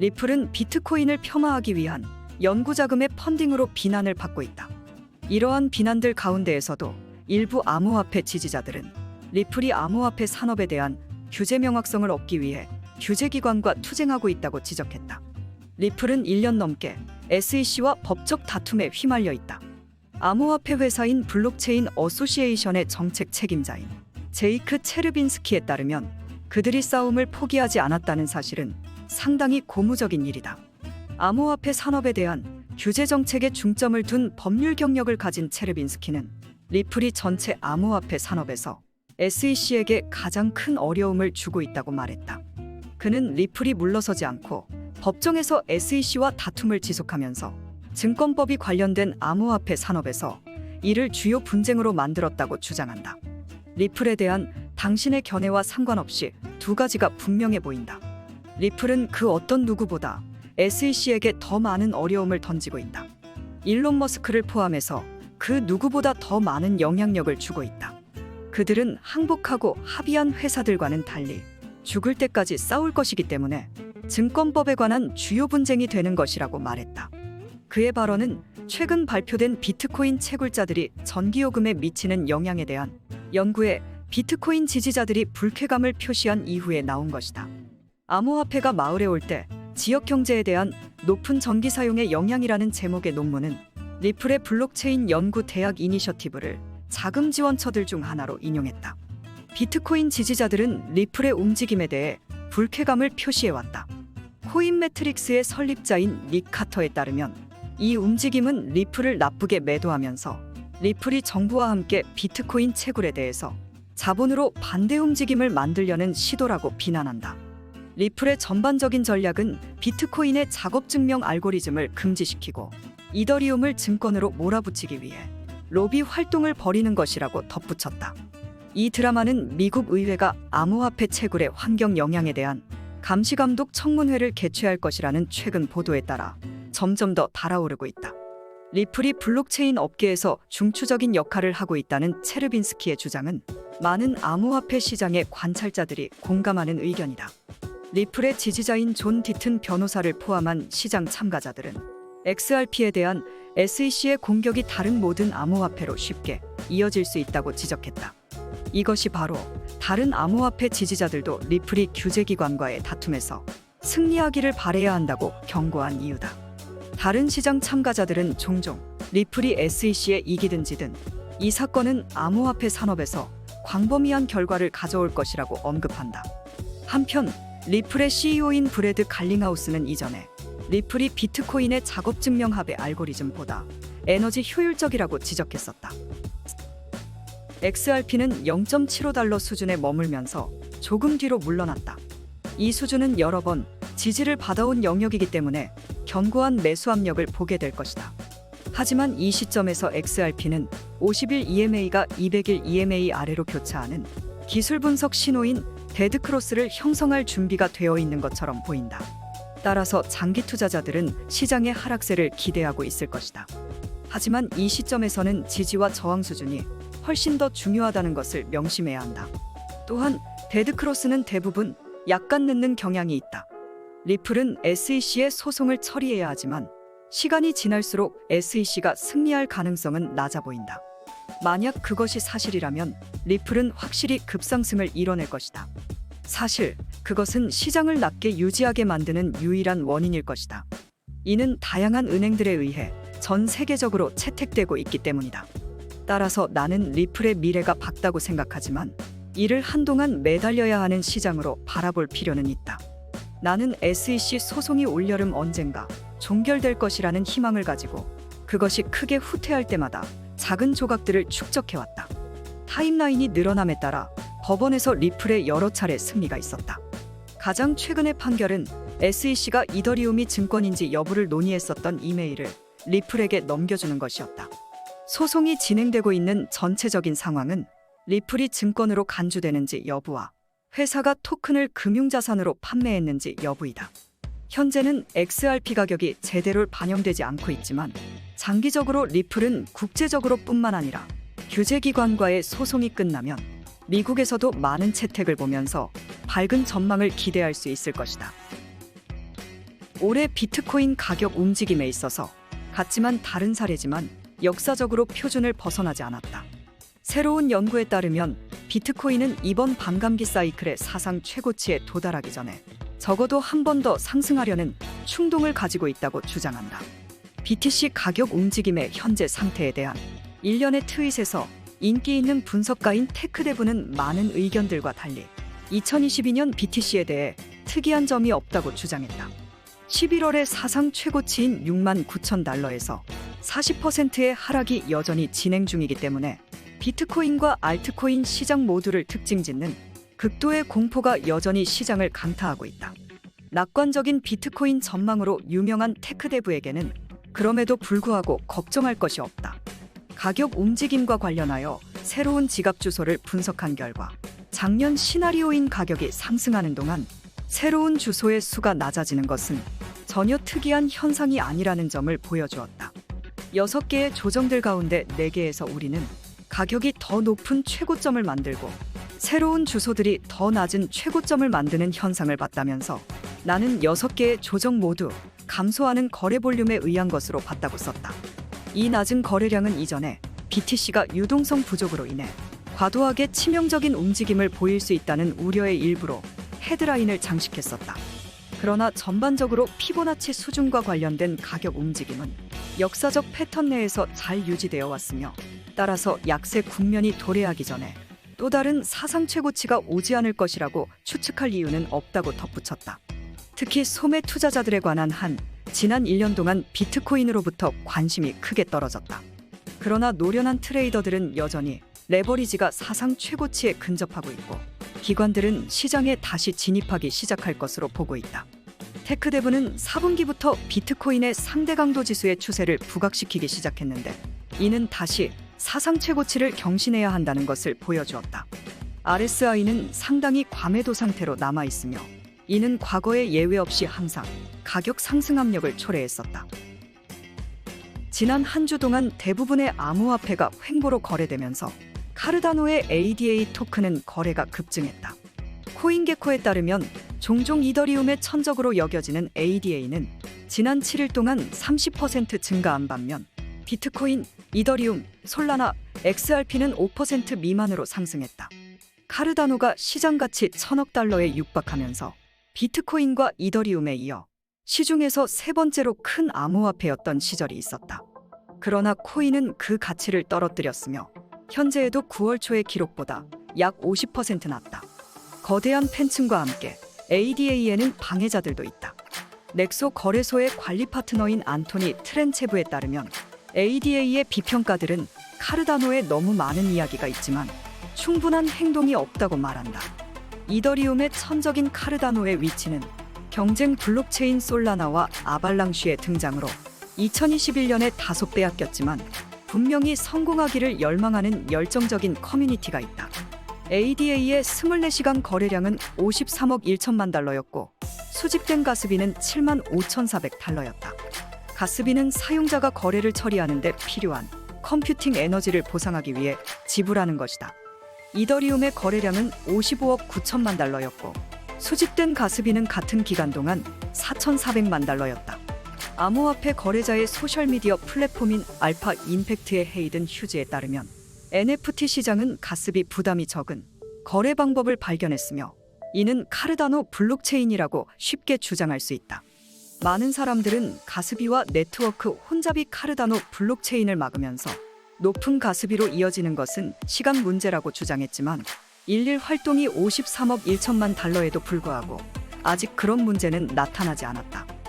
리플은 비트코인을 폄하하기 위한 연구 자금의 펀딩으로 비난을 받고 있다. 이러한 비난들 가운데에서도 일부 암호화폐 지지자들은 리플이 암호화폐 산업에 대한 규제 명확성을 얻기 위해 규제기관과 투쟁하고 있다고 지적했다. 리플은 1년 넘게 SEC와 법적 다툼에 휘말려 있다. 암호화폐 회사인 블록체인 어소시에이션의 정책 책임자인 제이크 체르빈스키에 따르면 그들이 싸움을 포기하지 않았다는 사실은 상당히 고무적인 일이다. 암호화폐 산업에 대한 규제 정책에 중점을 둔 법률 경력을 가진 체르빈스키는 리플이 전체 암호화폐 산업에서 SEC에게 가장 큰 어려움을 주고 있다고 말했다. 그는 리플이 물러서지 않고 법정에서 SEC와 다툼을 지속하면서 증권법이 관련된 암호화폐 산업에서 이를 주요 분쟁으로 만들었다고 주장한다. 리플에 대한 당신의 견해와 상관없이 두 가지가 분명해 보인다. 리플은 그 어떤 누구보다 SEC에게 더 많은 어려움을 던지고 있다. 일론 머스크를 포함해서 그 누구보다 더 많은 영향력을 주고 있다. 그들은 항복하고 합의한 회사들과는 달리 죽을 때까지 싸울 것이기 때문에 증권법에 관한 주요 분쟁이 되는 것이라고 말했다. 그의 발언은 최근 발표된 비트코인 채굴자들이 전기요금에 미치는 영향에 대한 연구에 비트코인 지지자들이 불쾌감을 표시한 이후에 나온 것이다. 암호화폐가 마을에 올 때 지역 경제에 대한 높은 전기 사용의 영향이라는 제목의 논문은 리플의 블록체인 연구 대학 이니셔티브를 자금 지원처들 중 하나로 인용했다. 비트코인 지지자들은 리플의 움직임에 대해 불쾌감을 표시해왔다. 코인 매트릭스의 설립자인 닉 카터에 따르면 이 움직임은 리플을 나쁘게 매도하면서 리플이 정부와 함께 비트코인 채굴에 대해서 자본으로 반대 움직임을 만들려는 시도라고 비난한다. 리플의 전반적인 전략은 비트코인의 작업 증명 알고리즘을 금지시키고 이더리움을 증권으로 몰아붙이기 위해 로비 활동을 벌이는 것이라고 덧붙였다. 이 드라마는 미국 의회가 암호화폐 채굴의 환경 영향에 대한 감시 감독 청문회를 개최할 것이라는 최근 보도에 따라 점점 더 달아오르고 있다. 리플이 블록체인 업계에서 중추적인 역할을 하고 있다는 체르빈스키의 주장은 많은 암호화폐 시장의 관찰자들이 공감하는 의견이다. 리플의 지지자인 존 디튼 변호사를 포함한 시장 참가자들은 XRP에 대한 SEC의 공격이 다른 모든 암호화폐로 쉽게 이어질 수 있다고 지적했다. 이것이 바로 다른 암호화폐 지지자들도 리플이 규제기관과의 다툼에서 승리하기를 바래야 한다고 경고한 이유다. 다른 시장 참가자들은 종종 리플이 SEC에 이기든 지든 이 사건은 암호화폐 산업에서 광범위한 결과를 가져올 것이라고 언급한다. 한편 리플의 CEO인 브래드 갈링하우스는 이전에 리플이 비트코인의 작업 증명 합의 알고리즘보다 에너지 효율적이라고 지적했었다. XRP는 0.75달러 수준에 머물면서 조금 뒤로 물러났다. 이 수준은 여러 번 지지를 받아온 영역이기 때문에 견고한 매수 압력을 보게 될 것이다. 하지만 이 시점에서 XRP는 50일 EMA가 200일 EMA 아래로 교차하는 기술 분석 신호인 데드크로스를 형성할 준비가 되어 있는 것처럼 보인다. 따라서 장기 투자자들은 시장의 하락세를 기대하고 있을 것이다. 하지만 이 시점에서는 지지와 저항 수준이 훨씬 더 중요하다는 것을 명심해야 한다. 또한 데드크로스는 대부분 약간 늦는 경향이 있다. 리플은 SEC의 소송을 처리해야 하지만 시간이 지날수록 SEC가 승리할 가능성은 낮아 보인다. 만약 그것이 사실이라면 리플은 확실히 급상승을 이뤄낼 것이다. 사실 그것은 시장을 낮게 유지하게 만드는 유일한 원인일 것이다. 이는 다양한 은행들에 의해 전 세계적으로 채택되고 있기 때문이다. 따라서 나는 리플의 미래가 밝다고 생각하지만 이를 한동안 매달려야 하는 시장으로 바라볼 필요는 있다. 나는 SEC 소송이 올여름 언젠가 종결될 것이라는 희망을 가지고 그것이 크게 후퇴할 때마다 작은 조각들을 축적해왔다. 타임라인이 늘어남에 따라 법원에서 리플의 여러 차례 승리가 있었다. 가장 최근의 판결은 SEC가 이더리움이 증권인지 여부를 논의했었던 이메일을 리플에게 넘겨주는 것이었다. 소송이 진행되고 있는 전체적인 상황은 리플이 증권으로 간주되는지 여부와 회사가 토큰을 금융자산으로 판매했는지 여부이다. 현재는 XRP 가격이 제대로 반영되지 않고 있지만 장기적으로 리플은 국제적으로 뿐만 아니라 규제기관과의 소송이 끝나면 미국에서도 많은 채택을 보면서 밝은 전망을 기대할 수 있을 것이다. 올해 비트코인 가격 움직임에 있어서 같지만 다른 사례지만 역사적으로 표준을 벗어나지 않았다. 새로운 연구에 따르면 비트코인은 이번 반감기 사이클의 사상 최고치에 도달하기 전에 적어도 한 번 더 상승하려는 충동을 가지고 있다고 주장한다. BTC 가격 움직임의 현재 상태에 대한 일련의 트윗에서 인기 있는 분석가인 테크대부는 많은 의견들과 달리 2022년 BTC에 대해 특이한 점이 없다고 주장했다. 11월의 사상 최고치인 6만 9천 달러에서 40%의 하락이 여전히 진행 중이기 때문에 비트코인과 알트코인 시장 모두를 특징 짓는 극도의 공포가 여전히 시장을 강타하고 있다. 낙관적인 비트코인 전망으로 유명한 테크대부에게는 그럼에도 불구하고 걱정할 것이 없다. 가격 움직임과 관련하여 새로운 지갑 주소를 분석한 결과 작년 시나리오인 가격이 상승하는 동안 새로운 주소의 수가 낮아지는 것은 전혀 특이한 현상이 아니라는 점을 보여주었다. 6개의 조정들 가운데 4개에서 우리는 가격이 더 높은 최고점을 만들고 새로운 주소들이 더 낮은 최고점을 만드는 현상을 봤다면서 나는 6개의 조정 모두 감소하는 거래 볼륨에 의한 것으로 봤다고 썼다. 이 낮은 거래량은 이전에 BTC가 유동성 부족으로 인해 과도하게 치명적인 움직임을 보일 수 있다는 우려의 일부로 헤드라인을 장식했었다. 그러나 전반적으로 피보나치 수준과 관련된 가격 움직임은 역사적 패턴 내에서 잘 유지되어 왔으며 따라서 약세 국면이 도래하기 전에 또 다른 사상 최고치가 오지 않을 것이라고 추측할 이유는 없다고 덧붙였다. 특히 소매 투자자들에 관한 한 지난 1년 동안 비트코인으로부터 관심이 크게 떨어졌다. 그러나 노련한 트레이더들은 여전히 레버리지가 사상 최고치에 근접하고 있고 기관들은 시장에 다시 진입하기 시작할 것으로 보고 있다. 테크데브는 4분기부터 비트코인의 상대 강도 지수의 추세를 부각시키기 시작했는데 이는 다시 사상 최고치를 경신해야 한다는 것을 보여주었다. RSI는 상당히 과매도 상태로 남아 있으며 이는 과거에 예외 없이 항상 가격 상승 압력을 초래했었다. 지난 한 주 동안 대부분의 암호화폐가 횡보로 거래되면서 카르다노의 ADA 토큰은 거래가 급증했다. 코인게코에 따르면 종종 이더리움의 천적으로 여겨지는 ADA는 지난 7일 동안 30% 증가한 반면 비트코인, 이더리움, 솔라나, XRP는 5% 미만으로 상승했다. 카르다노가 시장 가치 천억 달러에 육박하면서 비트코인과 이더리움에 이어 시중에서 세 번째로 큰 암호화폐였던 시절이 있었다. 그러나 코인은 그 가치를 떨어뜨렸으며 현재에도 9월 초의 기록보다 약 50% 낮다. 거대한 팬층과 함께 ADA에는 방해자들도 있다. 넥소 거래소의 관리 파트너인 안토니 트렌체브에 따르면 ADA의 비평가들은 카르다노에 너무 많은 이야기가 있지만 충분한 행동이 없다고 말한다. 이더리움의 천적인 카르다노의 위치는 경쟁 블록체인 솔라나와 아발랑쉬의 등장으로 2021년에 다소 빼앗겼지만 분명히 성공하기를 열망하는 열정적인 커뮤니티가 있다. ADA의 24시간 거래량은 53억 1천만 달러였고 수집된 가스비는 7만 5,400 달러였다. 가스비는 사용자가 거래를 처리하는 데 필요한 컴퓨팅 에너지를 보상하기 위해 지불하는 것이다. 이더리움의 거래량은 55억 9천만 달러였고 수집된 가스비는 같은 기간 동안 4,400만 달러였다. 암호화폐 거래자의 소셜미디어 플랫폼인 알파 임팩트의 헤이든 휴즈에 따르면 NFT 시장은 가스비 부담이 적은 거래 방법을 발견했으며 이는 카르다노 블록체인이라고 쉽게 주장할 수 있다. 많은 사람들은 가스비와 네트워크 혼잡이 카르다노 블록체인을 막으면서 높은 가스비로 이어지는 것은 시간 문제라고 주장했지만 일일 활동이 53억 1천만 달러에도 불구하고 아직 그런 문제는 나타나지 않았다.